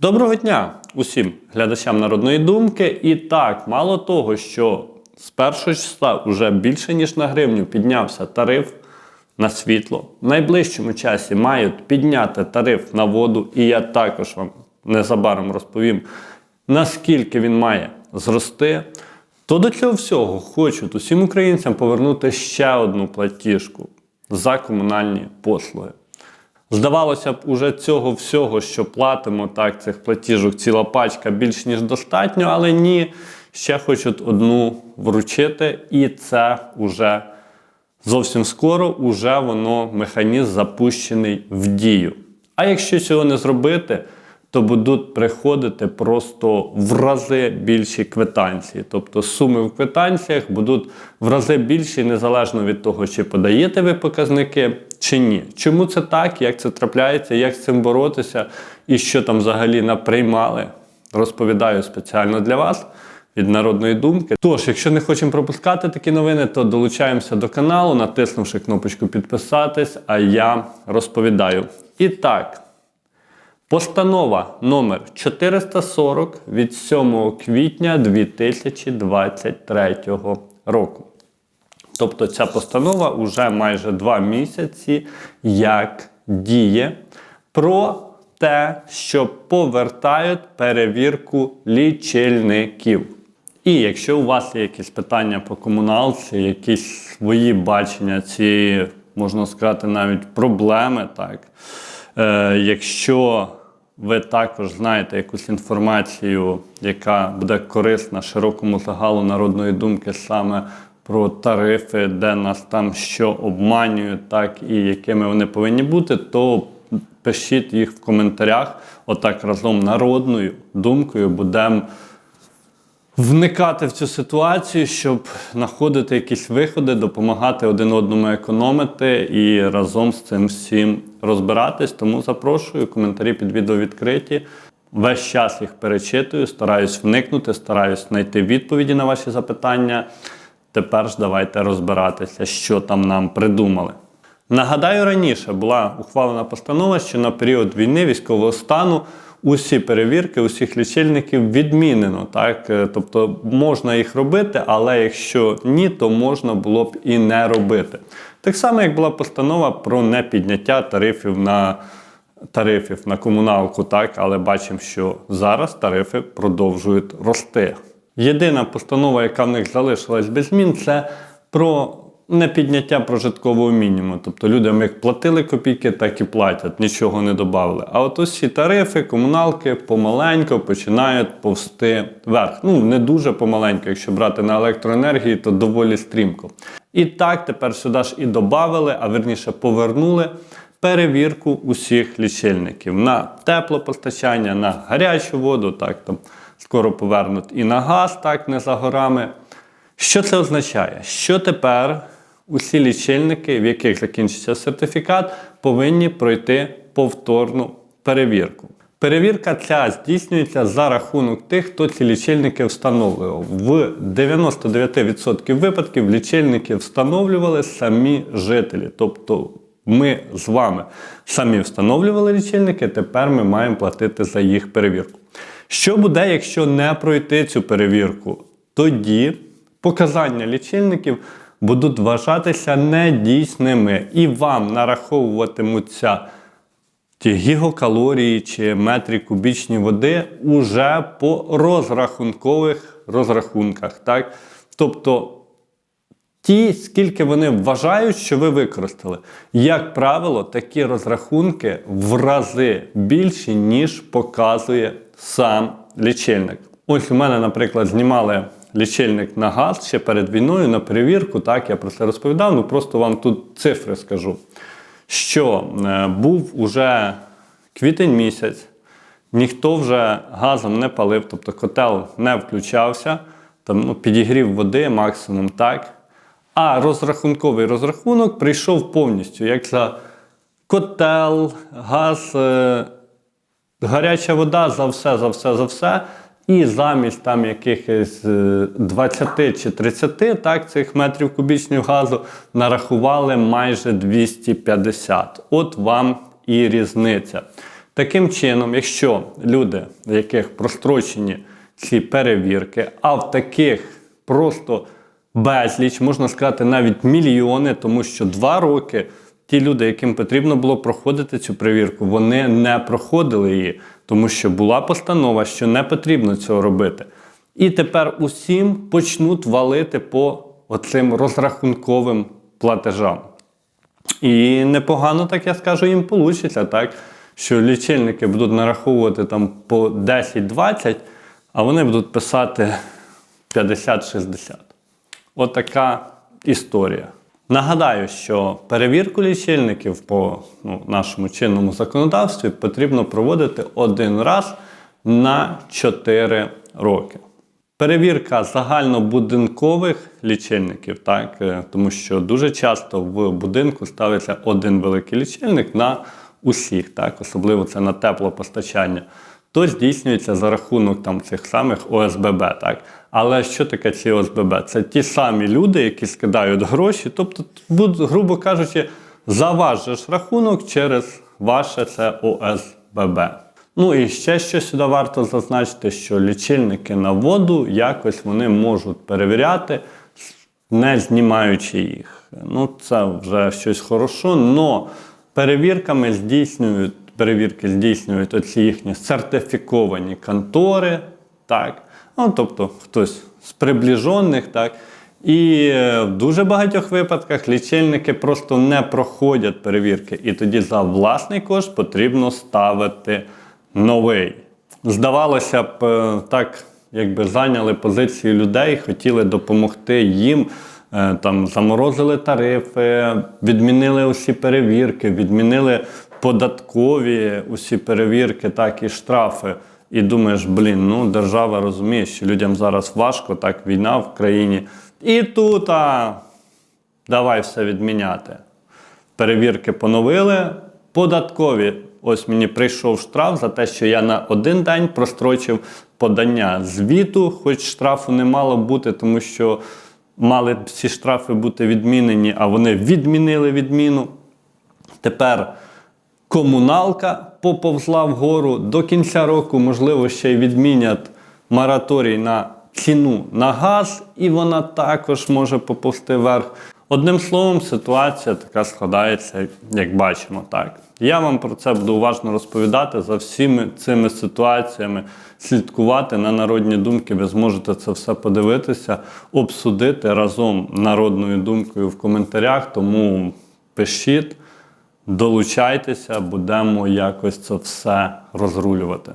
Доброго дня усім глядачам народної думки. І так, мало того, що з першого числа вже більше ніж на гривню піднявся тариф на світло. В найближчому часі мають підняти тариф на воду, і я також вам незабаром розповім, наскільки він має зрости. То до цього всього хочуть усім українцям повернути ще одну платіжку за комунальні послуги. Здавалося б, уже цього всього, що платимо, так, цих платіжок, ціла пачка більш ніж достатньо, але ні, ще хочуть одну вручити, і це уже зовсім скоро уже воно механізм запущений в дію. А якщо цього не зробити, то будуть приходити просто в рази більші квитанції. Тобто суми в квитанціях будуть в рази більші, незалежно від того, чи подаєте ви показники, чи ні. Чому це так, як це трапляється, як з цим боротися і що там взагалі наприймали, розповідаю спеціально для вас. Від народної думки. Тож, якщо не хочемо пропускати такі новини, то долучаємося до каналу, натиснувши кнопочку підписатись, а я розповідаю. І так, Постанова номер 440 від 7 квітня 2023 року. Тобто ця постанова вже майже два місяці як діє про те, що повертають перевірку лічильників. І якщо у вас є якісь питання по комуналці, якісь свої бачення цієї, можна сказати, навіть проблеми, так. Е, якщо ви також знаєте якусь інформацію, яка буде корисна широкому загалу народної думки саме про тарифи, де нас там що обманюють, так і якими вони повинні бути, то пишіть їх в коментарях. Отак разом народною думкою будемо вникати в цю ситуацію, щоб знаходити якісь виходи, допомагати один одному економити і разом з цим всім розбиратись. Тому запрошую, коментарі під відео відкриті. Весь час їх перечитую, стараюсь вникнути, стараюсь знайти відповіді на ваші запитання. Тепер ж давайте розбиратися, що там нам придумали. Нагадаю, раніше була ухвалена постанова, що на період війни військового стану усі перевірки, усіх лічильників відмінено. Так? Е, Тобто можна їх робити, але якщо ні, то можна було б і не робити. Так само, як була постанова про непідняття тарифів на тарифів на комуналку, так, але бачимо, що зараз тарифи продовжують рости. Єдина постанова, яка в них залишилась без змін, це про непідняття прожиткового мінімуму. Тобто людям як платили копійки, так і платять, нічого не додали. А от усі тарифи, комуналки помаленько починають повсти вверх. Ну, не дуже помаленько, якщо брати на електроенергії, то доволі стрімко. І так тепер сюди ж і додали, а верніше повернули. Перевірку усіх лічильників на теплопостачання, на гарячу воду, так там скоро повернуть і на газ, так не за горами. Що це означає? Що тепер усі лічильники, в яких закінчиться сертифікат, повинні пройти повторну перевірку. Перевірка ця здійснюється за рахунок тих, хто ці лічильники встановлював. В 99% випадків лічильники встановлювали самі жителі. Тобто ми з вами самі встановлювали лічильники, тепер ми маємо платити за їх перевірку. Що буде, якщо не пройти цю перевірку? Тоді показання лічильників будуть вважатися недійсними і вам нараховуватимуться ті гігокалорії чи метрі кубічні води уже по розрахункових розрахунках. Так? Тобто ті, скільки вони вважають, що ви використали. Як правило, такі розрахунки в рази більші, ніж показує сам лічильник. Ось у мене, наприклад, знімали лічильник на газ ще перед війною на перевірку. Так, я про це розповідав. Ну просто вам тут цифри скажу. Що е, був уже квітень місяць, ніхто вже газом не палив, тобто котел не включався, там ну, підігрів води максимум так. А розрахунковий розрахунок прийшов повністю, як за котел, газ, е, гаряча вода за все, за все, за все. І замість там якихось е, 20 чи 30 так, цих метрів кубічних газу нарахували майже 250. От вам і різниця. Таким чином, якщо люди, в яких прострочені ці перевірки, а в таких просто безліч, можна сказати, навіть мільйони, тому що два роки ті люди, яким потрібно було проходити цю перевірку, вони не проходили її, тому що була постанова, що не потрібно цього робити. І тепер усім почнуть валити по оцим розрахунковим платежам. І непогано, так я скажу, їм вийде, так? Що лічильники будуть нараховувати там по 10-20, а вони будуть писати 50-60. Отака історія. Нагадаю, що перевірку лічильників по ну, нашому чинному законодавстві потрібно проводити один раз на 4 роки. Перевірка загальнобудинкових лічильників, так, е, тому що дуже часто в будинку ставиться один великий лічильник на усіх, так, особливо це на теплопостачання, то здійснюється за рахунок там, цих самих ОСББ. Так. Але що таке ці ОСББ? Це ті самі люди, які скидають гроші, тобто, грубо кажучи, за ваш же ж рахунок через ваше це ОСББ. Ну і ще що сюди варто зазначити, що лічильники на воду якось вони можуть перевіряти, не знімаючи їх. Ну, це вже щось хорошо, але перевірками здійснюють, перевірки здійснюють оці їхні сертифіковані контори, так. Ну, тобто хтось з приближених, так. І е, в дуже багатьох випадках лічильники просто не проходять перевірки. І тоді за власний кошт потрібно ставити новий. Здавалося б, е, так якби зайняли позиції людей, хотіли допомогти їм. е, Там заморозили тарифи, відмінили усі перевірки, відмінили податкові усі перевірки, так і штрафи. І думаєш, блін, ну держава розуміє, що людям зараз важко, так війна в країні. І тут а, давай все відміняти. Перевірки поновили, податкові. Ось мені прийшов штраф за те, що я на один день прострочив подання звіту, хоч штрафу не мало бути, тому що мали ці штрафи бути відмінені, а вони відмінили відміну. Тепер комуналка поповзла вгору. До кінця року, можливо, ще й відмінять мораторій на ціну на газ, і вона також може поповзти вверх. Одним словом, ситуація така складається, як бачимо, так. Я вам про це буду уважно розповідати за всіми цими ситуаціями, слідкувати на народні думки. Ви зможете це все подивитися, обсудити разом народною думкою в коментарях. Тому пишіть, долучайтеся, будемо якось це все розрулювати.